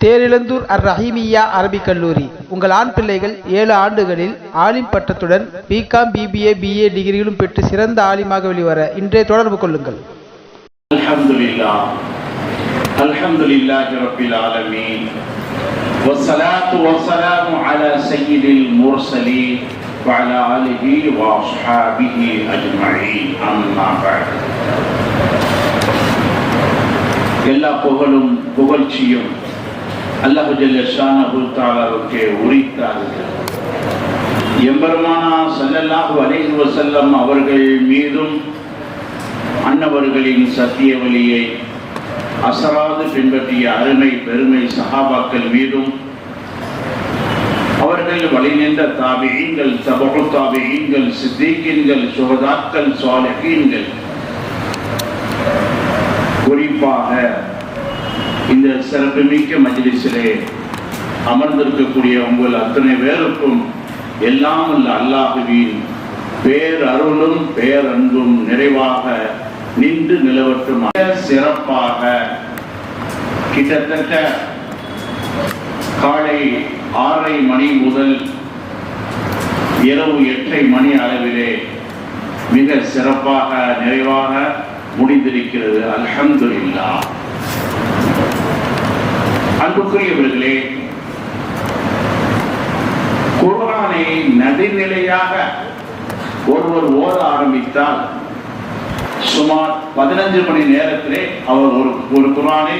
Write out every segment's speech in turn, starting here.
தேரிழந்தூர் அர் ரஹீமியா அரபிக் கல்லூரி உங்கள் ஆண் பிள்ளைகள் ஏழு ஆண்டுகளில் ஆலிம் பட்டத்துடன் B Com B B A B A டிகிரிகளும் பெற்று சிறந்த ஆலிமாக வெளிவர இன்றே தொடர்பு கொள்ளுங்கள் الحمد لله الحمد لله رب العالمين والصلاة والسلام على سيد المرسلين وعلى آله وأصحابه أجمعين أما بعد எல்லா புகழும் புகழ்ச்சியும் அல்லாஹு ஜல்லஷான ஷானஹு உரித்தார்கள். எம்பெருமானா ஸல்லல்லாஹு அலைஹி செல்லம் அவர்கள் மீதும் அன்னவர்களின் சத்திய வழியை அசராது பின்பற்றிய அருமை பெருமை சகாபாக்கள் மீதும் அவர்கள் வழி நின்ற தாபியீன்கள் தபகு தாபியங்கள் சித்திகின்கள் சுகதாக்கள் சுவாலகீன்கள் குறிப்பாக இந்த சிறப்புமிக்க மஜிலிசிலே அமர்ந்திருக்கக்கூடிய உங்கள் அத்தனை பேருக்கும் எல்லாம் உள்ள அல்லாஹுவின் பேரருளும் பேரன்பும் நிறைவாக நின்று நிலவட்டும் மிக சிறப்பாக. கிட்டத்தட்ட காலை ஆறரை மணி முதல் இரவு எட்டரை மணி அளவிலே மிக சிறப்பாக நிறைவாக முடிந்திருக்கிறது. அல்ஹம்துலில்லாஹ். அன்புக்குரியவர்களே குரானை நடுநிலையாக ஒருவர் ஓத ஆரம்பித்தால் சுமார் பதினஞ்சு மணி நேரத்திலே அவர் ஒரு ஒரு குரானை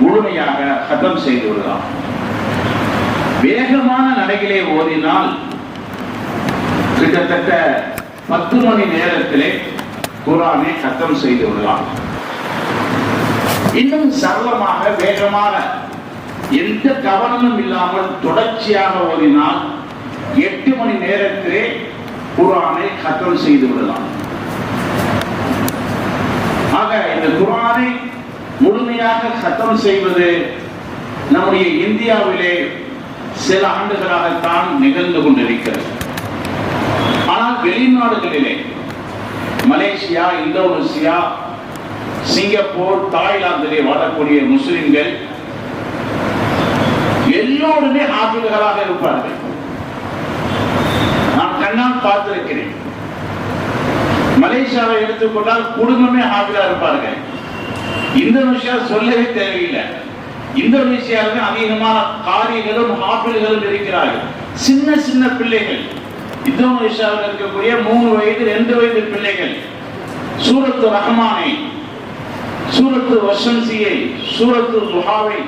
முழுமையாக ஹதம் செய்து விடலாம். வேகமான நடையிலே ஓதினால் கிட்டத்தட்ட பத்து மணி நேரத்திலே குரானை ஹத்தம் செய்து விடலாம். இன்னும் சரளமாக வேகமாக எந்த கவனமும் இல்லாமல் தொடர்ச்சியாக ஓதினால் எட்டு மணி நேரத்திலே குரானை கத்தம் செய்து விடலாம். ஆக இந்த குர்ஆனை முழுமையாக கத்தம் செய்வது நம்முடைய இந்தியாவிலே சில ஆண்டுகளாகத்தான் நிகழ்ந்து கொண்டிருக்கிறது. ஆனால் வெளிநாடுகளிலே மலேசியா இந்தோனேசியா சிங்கப்பூர் தாய்லாந்திலே வாழக்கூடிய முஸ்லிம்கள் எல்லோருமே இருப்பார்கள். நான் கண்ணால் பார்த்திருக்கிறேன். மலேசியாவை எடுத்துக்கொண்டால் குடும்பமே ஆபிலா இருப்பார்கள். இந்தோனேஷியா சொல்லவே தேவையில்லை. இந்தோனேஷியாவில் அதிகமான காரிகளும் ஆப்பிள்களும் இருக்கிறார்கள். சின்ன சின்ன பிள்ளைகள். இந்தோனேஷியாவில் இருக்கக்கூடிய மூணு வயது ரெண்டு வயது பிள்ளைகள். சூரத்து ரஹமானை சூரத்து வசன்சியை சூரத்து துஹாவை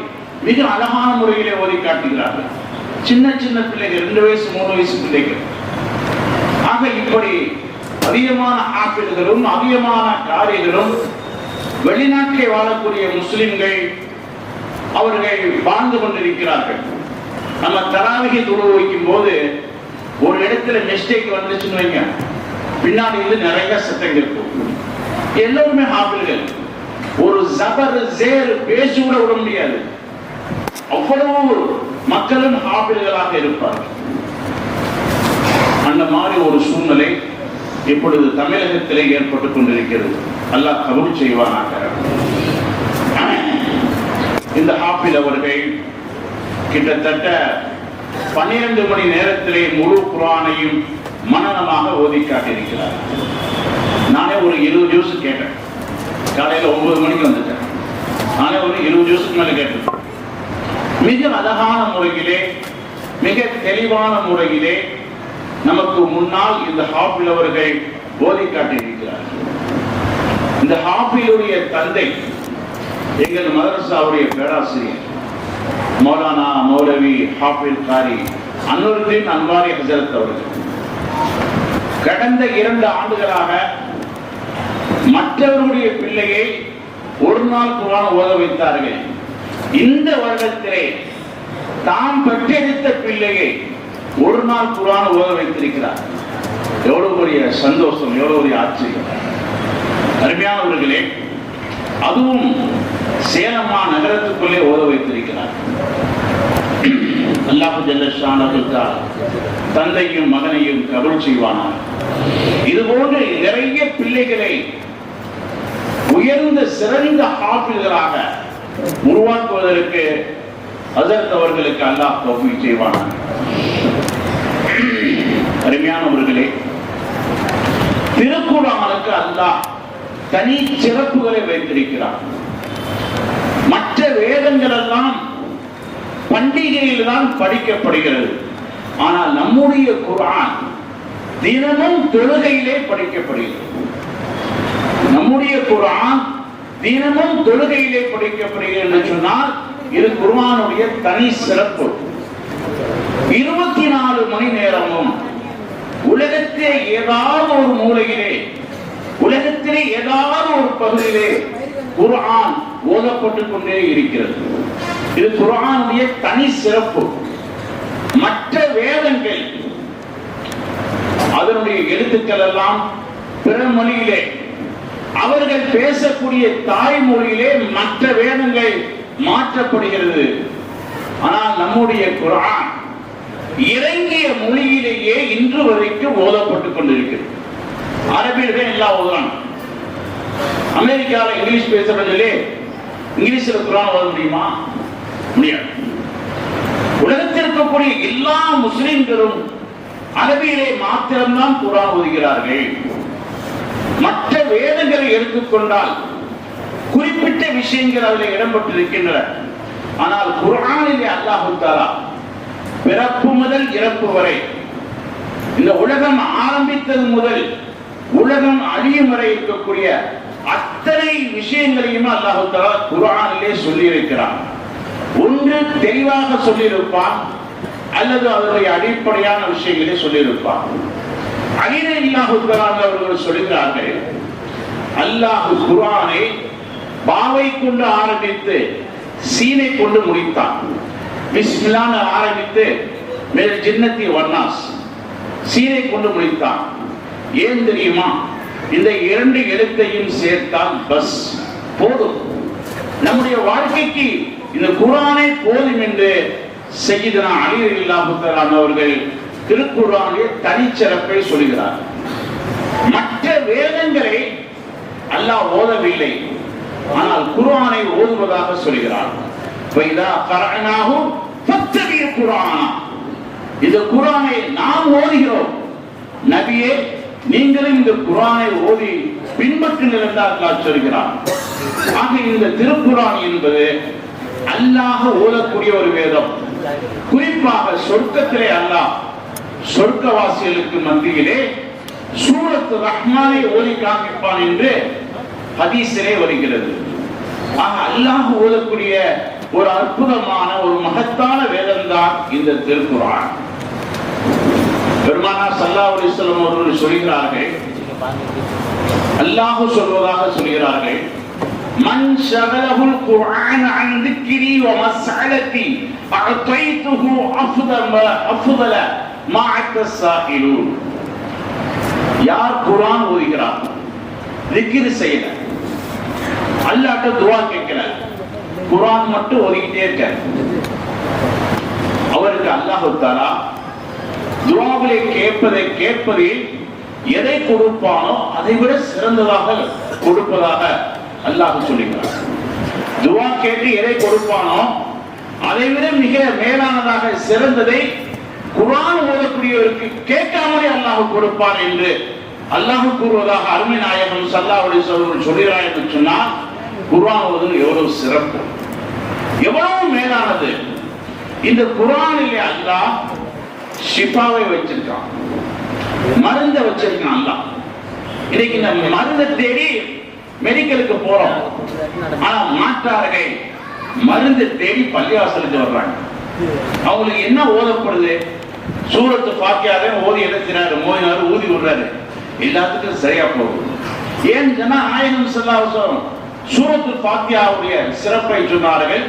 மிக அழகான முறையிலே ஓதி காட்டுகிறார்கள் சின்ன சின்ன பிள்ளைகள் ரெண்டு வயசு மூணு வயசு பிள்ளைகள். ஆக இப்படி அதிகமான ஆப்பிள்களும் அதிகமான காரியங்களும் வெளிநாட்டிலே வாழக்கூடிய முஸ்லிம்கள் அவர்கள் வாழ்ந்து கொண்டிருக்கிறார்கள். நம்ம தராவிகை தொழு வைக்கும் போது ஒரு இடத்துல மிஸ்டேக் வந்துச்சுன்னு வைங்க. பின்னாடி இருந்து நிறைய சத்தம் இருக்கும் எல்லோருமே ஆப்பிள்கள். ஒரு ஜபர் ஜேர் பேசி கூட விட முடியாது. அவ்வளவு மக்களும் ஆப்பிள்களாக இருப்பார்கள். அந்த மாதிரி ஒரு சூழ்நிலை இப்பொழுது தமிழகத்திலே ஏற்பட்டுக் கொண்டிருக்கிறது. அல்லாஹ் கபூல் செய்வானாக. இந்த ஆப்பிள் அவர்கள் கிட்டத்தட்ட பன்னிரண்டு மணி நேரத்திலே முழு குரானையும் மனநலமாக ஓதி காட்டியிருக்கிறார் நானே ஒரு இருபது ஜூஸ் கேட்டேன். காலையில் ஒன்பது மணிக்கு வந்துட்டேன். நானே ஒரு இருபது ஜூஸுக்கு மேலே கேட்டேன். மிக அழகான முறையிலே மிக தெளிவான முறையிலே நமக்கு முன்னால் இந்த ஹாபில் அவர்கள் போதை காட்டியிருக்கிறார்கள். இந்த ஹாப்பிலுடைய தந்தை எங்கள் மதரசாவுடைய பேராசிரியர் மௌலானா மௌலவி ஹாபில் காரி அன்னொருத்தின் அன்வாரி ஹசரத் அவர்கள். கடந்த இரண்டு ஆண்டுகளாக மற்றவர்களுடைய பிள்ளையை ஒரு நாள் குரான் ஓத வைத்தார்கள். இந்த வருடத்திலே தாம் பெற்றெடுத்த பிள்ளையை ஒரு நாள் குரான் ஓத வைத்திருக்கிறார். எவ்வளவு பெரிய சந்தோஷம் எவ்வளவு பெரிய ஆச்சரியம். அருமையானவர்களே அதுவும் சேலம்மா நகரத்துக்குள்ளே ஓத வைத்திருக்கிறார். அல்லாஹு ஜல்லஷானவர்கள் தந்தையும் மகனையும் கபல் செய்வானார் இது போன்று நிறைய பிள்ளைகளை உயர்ந்த சிறந்த ஹாஃபில்களாக உருவாக்குவதற்கு அதற்கு அவர்களுக்கு அல்லாஹ் தௌஃபீக் செய்வான். அருமையானவர்களே திருக்குறானுக்கு அல்லாஹ் தனி சிறப்புகளை வைத்திருக்கிறார். மற்ற வேதங்கள் எல்லாம் பண்டிகையில் தான் படிக்கப்படுகிறது. ஆனால் நம்முடைய குரான் தினமும் தொழுகையிலே படிக்கப்படுகிறது. நம்முடைய குரான் தினமும் தொழுகையிலே படைக்கப்படுகிறேன் என்று சொன்னால் இது குருவானுடைய தனி சிறப்பு. இருபத்தி நாலு மணி நேரமும் உலகத்திலே ஏதாவது ஒரு மூலையிலே உலகத்திலே ஏதாவது ஒரு பகுதியிலே குர்ஆன் ஓதப்பட்டுக் கொண்டே இருக்கிறது. இது குர்ஆனுடைய தனி சிறப்பு. மற்ற வேதங்கள் அதனுடைய எழுத்துக்கள் எல்லாம் பிற மொழியிலே அவர்கள் பேசக்கூடிய தாய்மொழியிலே மற்ற வேதங்கள் மாற்றப்படுகிறது. ஆனால் நம்முடைய குரான் இறங்கிய மொழியிலேயே இன்று வரைக்கும் ஓதப்பட்டுக் கொண்டிருக்கிறது. அரபியில் தான் எல்லாம் ஓதுறாங்க அமெரிக்காவில் இங்கிலீஷ் பேசுறதுலே இங்கிலீஷ்ல குரான் ஓத முடியுமா? முடியாது. உலகத்தில் இருக்கக்கூடிய எல்லா முஸ்லிம்களும் அரபியிலே மாத்திரம்தான் குரான் ஓதுகிறார்கள். மற்ற வேதங்களை எடுத்துக்கொண்டால் குறிப்பிட்ட விஷயங்கள் அதில் இடம்பெற்றிருக்கின்றன. ஆனால் குரானிலே அல்லாஹு தாரா பிறப்பு முதல் இறப்பு வரை இந்த உலகம் ஆரம்பித்தது முதல் உலகம் அழியும் வரை இருக்கக்கூடிய அத்தனை விஷயங்களையும் அல்லாஹு தாரா குர்ஆனிலே சொல்லி இருக்கிறான் ஒன்று தெளிவாக சொல்லியிருப்பான் அல்லது அதனுடைய அடிப்படையான விஷயங்களை சொல்லியிருப்பான். அகில இல்லாஹு அவர்கள் சொல்கிறார்கள் அல்லாஹ் குர்ஆனை பாவை கொண்டு ஆரம்பித்து சீனை கொண்டு முடித்தான். பிஸ்மிலான ஆரம்பித்து மேல் ஜின்னத்தி வர்ணாஸ் சீனை கொண்டு முடித்தான். ஏன் தெரியுமா? இந்த இரண்டு எழுத்தையும் சேர்த்தால் பஸ் போதும். நம்முடைய வாழ்க்கைக்கு இந்த குரானே போதும் என்று செய்தனா அலி இல்லாஹுத்தரான் அவர்கள் திருக்குறானிலே தனிச்சிறப்பை சொல்கிறார். மற்ற வேதங்களை அல்லாஹ் ஓதவில்லை. ஆனால் குர்ஆனை ஓதுவதாக சொல்கிறார். வைதா கரனாஹு ஃபத்தபிய குர்ஆனா. இந்த குர்ஆனை நாம் ஓதுகிறோம். நபியே நீங்களும் இந்த குர்ஆனை ஓதி பின்பற்றுங்கள் என்று அல்லாஹ் சொல்கிறார் ஆக இந்த திருக்குர்ஆன் என்பது அல்லாஹ் ஓதக்கூடிய ஒரு வேதம். குறிப்பாக சொர்க்கத்திலே அல்லாஹ் சொர்க்கவாசிகளுக்கு மத்தியிலே சூரத்து ரஹ்மானை ஓதி காமிப்பான் என்று ஹதீஸிலே வருகிறது. ஆக அல்லாஹ் ஓதக்கூடிய ஒரு அற்புதமான ஒரு மகத்தான வேதம் தான் இந்த திருக்குறான் பெருமானா சல்லா அலிஸ்லம் அவர்கள் சொல்கிறார்கள் அல்லாஹு சொல்வதாக சொல்கிறார்கள் மன் ஷகலஹுல் குர்ஆன் அன் திக்ரி வ மஸ்அலதி அஅதைதுஹு அஃதல அஃதல யார் குரான் ஓதுகிறார் திக்ர் செய்யல. அல்லாட்ட துவா கேட்கல. குரான் மட்டும் ஓதிக்கிட்டே இருக்க. அவருக்கு அல்லாஹ் தாரா துவாவிலே கேட்பதை கேட்பதில் எதை கொடுப்பானோ அதை விட சிறந்ததாக கொடுப்பதாக அல்லாஹ் சொல்லுகிறார் துவா கேட்டு எதை கொடுப்பானோ அதை விட மிக மேலானதாக சிறந்ததை குரான் ஓதக்கூடியவருக்கு கேட்காமலே அல்லாஹ் கொடுப்பான் என்று அல்லாஹ் கூறுவதாக அருமை நாயகன் சல்லாஹ் அலிஸ்வர்கள் சொல்கிறார் என்று சொன்னால் குரான் ஓதுவது எவ்வளவு சிறப்பு. எவ்வளவு மேலானது. இந்த குரானில் அல்லாஹ் ஷிஃபாவை வச்சிருக்கான். மருந்தை வச்சிருக்கான் அல்லாஹ். இன்னைக்கு இந்த மருந்தை தேடி மெடிக்கலுக்கு போறோம். ஆனா மாற்றார்கள் மருந்து தேடி பள்ளிவாசலுக்கு வர்றாங்க. அவங்களுக்கு என்ன ஓதப்படுது? சூரத்து பாக்கியாவே ஓதி எடுக்கிறாரு மோயினாரு ஊதி விடுறாரு. எல்லாத்துக்கும் சரியா போகும் ஏன்னு சொன்னா ஆயிரம் செல்லாவசம் சூரத்து பாத்தியாவுடைய சிறப்பை சொன்னார்கள்.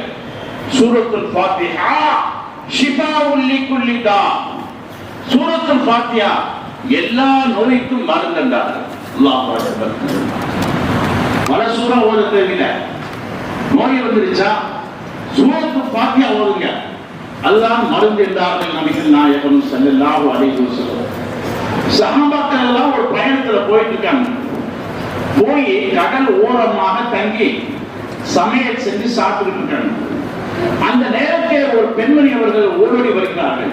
சூரத்து பாத்தியா ஷிபா உள்ளி குள்ளிதா சூரத்து பாத்தியா எல்லா நோய்க்கும் மருந்தண்டார்கள் அல்லாஹ் பல சூறா ஓத தேவையில்லை. நோய் வந்துருச்சா? சூரத்து பாத்தியா ஓதுங்க. அல்லாஹ் மருந்து என்றார்கள் நபிகள் நாயகம் ஸல்லல்லாஹு அலைஹி வஸல்லம். சஹாபாக்கள் எல்லாம் ஒரு பயணத்துல போயிட்டு இருக்காங்க போய் கடல் ஓரமாக தங்கி சமையல் செஞ்சு சாப்பிட்டு இருக்காங்க அந்த நேரத்தில் ஒரு பெண்மணி அவர்கள் ஓடோடி வருகிறார்கள்.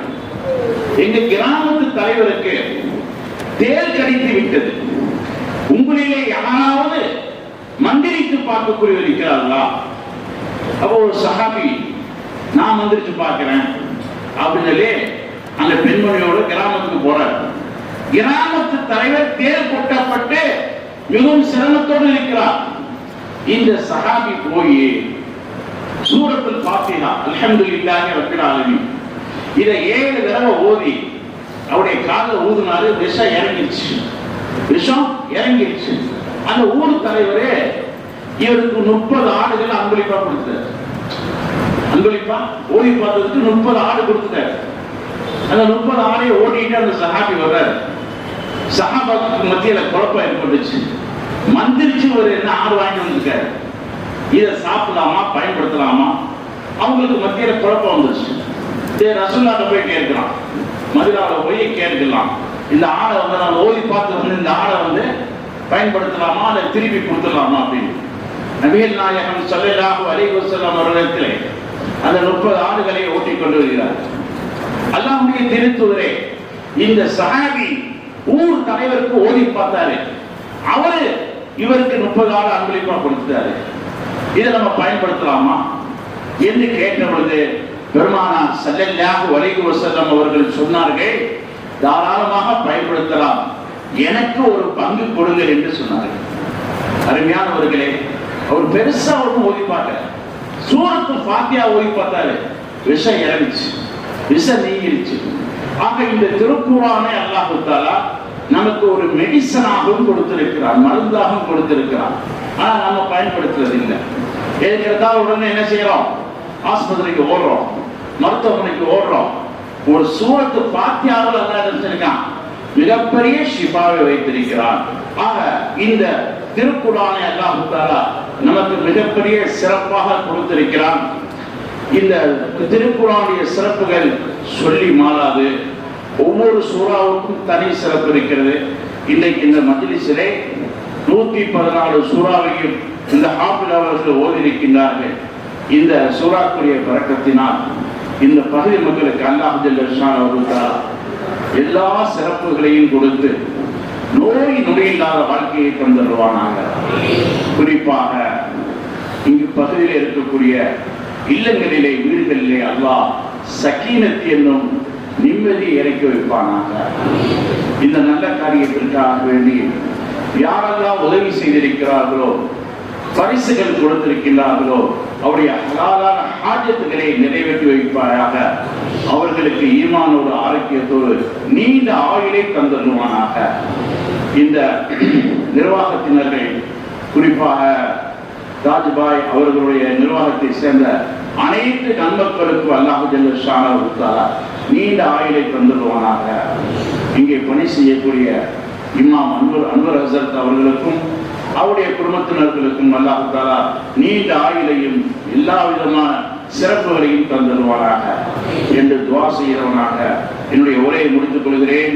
எங்க கிராமத்து தலைவருக்கு தேல் கடித்து விட்டது. உங்களிலே யாராவது மந்திரித்து பார்க்கக்கூடியவர் இருக்கிறார்களா? அப்போ ஒரு சஹாபி நான் மந்திரிச்சு பார்க்கிறேன். அப்படின்னு சொல்லி அந்த பெண்மணியோட கிராமத்துக்கு போறார். கிராமத்து தலைவர் தேர் கொட்டப்பட்டு மிகவும் சிரமத்தோடு இருக்கிறார். இந்த சகாபி போய் சூரத்தில் பாத்தீனா இல்லாத ரப்பில் ஆலமி இதை ஏழு தடவை ஓதி அவருடைய காதுல ஊதுனாரு விஷம் இறங்கிடுச்சு. விஷம் இறங்கிடுச்சு. அந்த ஊர் தலைவரே இவருக்கு முப்பது ஆடுகள் அன்பளிப்பா கொடுத்தார். அன்பளிப்பா ஓடி பார்த்ததுக்கு முப்பது ஆடு கொடுத்துட்டாரு. அந்த முப்பது ஆடையை ஓடிட்டு அந்த சஹாபி வர்றாரு. சஹாபாக்கு மத்தியில குழப்பம் ஏற்பட்டுச்சு. மந்திரிச்சு ஒரு என்ன ஆடு வாங்கி வந்திருக்காரு? இதை சாப்பிடலாமா? பயன்படுத்தலாமா? அவங்களுக்கு மத்தியில குழப்பம் வந்துருச்சு. சரி ரசூல்லாட்ட போய் கேட்கலாம் மதுராவில் போய் கேட்கலாம் இந்த ஆடை வந்து நான் ஓதி பார்த்து வந்து இந்த ஆடை வந்து பயன்படுத்தலாமா? அதை திருப்பி கொடுத்துடலாமா அப்படின்னு. நபிகள் நாயகம் சொல்லலாக அலைஹி வஸல்லம் அவர்களிடத்திலே அந்த முப்பது ஆடுகளை ஓட்டிக் கொண்டு வருகிறார். அல்லாஹுடைய திருத்துவரே இந்த சஹாபி ஊர் தலைவருக்கு ஓதி பார்த்தாரு. அவரு இவருக்கு முப்பது ஆடு அன்பளிப்பா கொடுத்தாரு இதை நம்ம பயன்படுத்தலாமா? என்று கேட்ட பொழுது பெருமானா சல்லல்லாஹு வலைக்கு வஸல்லம் அவர்கள் சொன்னார்கள் தாராளமாக பயன்படுத்தலாம். எனக்கு ஒரு பங்கு கொடுங்கள் என்று சொன்னார்கள். அருமையானவர்களே அவர் பெருசா ஒன்றும் ஓதிப்பாங்க சூரத்து பாத்தியா ஓய் பார்த்தாரு விஷம் இறங்கிச்சு விஷம் நீங்கிருச்சு ஆக இந்த திருக்குறானை அல்லாஹு தாலா நமக்கு ஒரு மெடிசனாகவும் கொடுத்திருக்கிறார் மருந்தாகவும் கொடுத்திருக்கிறார் ஆனா நம்ம பயன்படுத்துறது இல்லை எதுக்கு உடனே என்ன செய்யறோம்? ஆஸ்பத்திரிக்கு ஓடுறோம். மருத்துவமனைக்கு ஓடுறோம். ஒரு சூரத்து பாத்தியாவில் அல்லா வச்சிருக்கான் மிகப்பெரிய ஷிஃபாவை வைத்திருக்கிறான். ஆக இந்த திருக்குறானை அல்லாஹு தாலா நமக்கு மிகப்பெரிய சிறப்பாக கொடுத்திருக்கிறான். இந்த திருக்குறானுடைய சிறப்புகள் சொல்லி மாறாது. ஒவ்வொரு சூறாவுக்கும் தனி சிறப்பு இருக்கிறது. இன்றைக்கு இந்த மஜிலிசிலே நூத்தி பதினாலு சூறாவையும் இந்த ஹாபில் அவர்கள் ஓதிருக்கின்றார்கள் இந்த சூறாக்குரிய பழக்கத்தினால் இந்த பகுதி மக்களுக்கு அல்லாஹ் ஜல்லஷான் எல்லா சிறப்புகளையும் கொடுத்து நோய் நொடியில்லாத வாழ்க்கையை தந்துடுவானாங்க குறிப்பாக இங்கு பகுதியில் இருக்கக்கூடிய இல்லங்களிலே வீடுகளிலே அல்லாஹ் சக்கீனத் என்னும் நிம்மதியை இறக்கி வைப்பானாங்க இந்த நல்ல காரியத்திற்காக வேண்டி யாரெல்லாம் உதவி செய்திருக்கிறார்களோ பரிசுகள் கொடுத்திருக்கிறார்களோ அவருடைய ஹலாலான ஆஜத்துக்களை நிறைவேற்றி வைப்பாயாக. அவர்களுக்கு ஈமானோடு ஆரோக்கியத்தோடு நீண்ட ஆயுளை தந்துடுவானாக இந்த நிர்வாகத்தினர்கள் குறிப்பாக ராஜ்பாய் அவர்களுடைய நிர்வாகத்தை சேர்ந்த அனைத்து நண்பர்களுக்கும் அல்லாஹு ஜல்ல கொடுத்தாரா நீண்ட ஆயுளை தந்துடுவானாக. இங்கே பணி செய்யக்கூடிய இமாம் அன்வர் அன்வர் ஹசரத் அவர்களுக்கும் அவருடைய குடும்பத்தினர்களுக்கும் அல்லாஹு தாலா நீண்ட ஆயுளையும் எல்லா விதமான சிறப்புகளையும் தந்துடுவானாக. என்று துவா செய்கிறவனாக என்னுடைய உரையை முடித்துக் கொள்கிறேன்.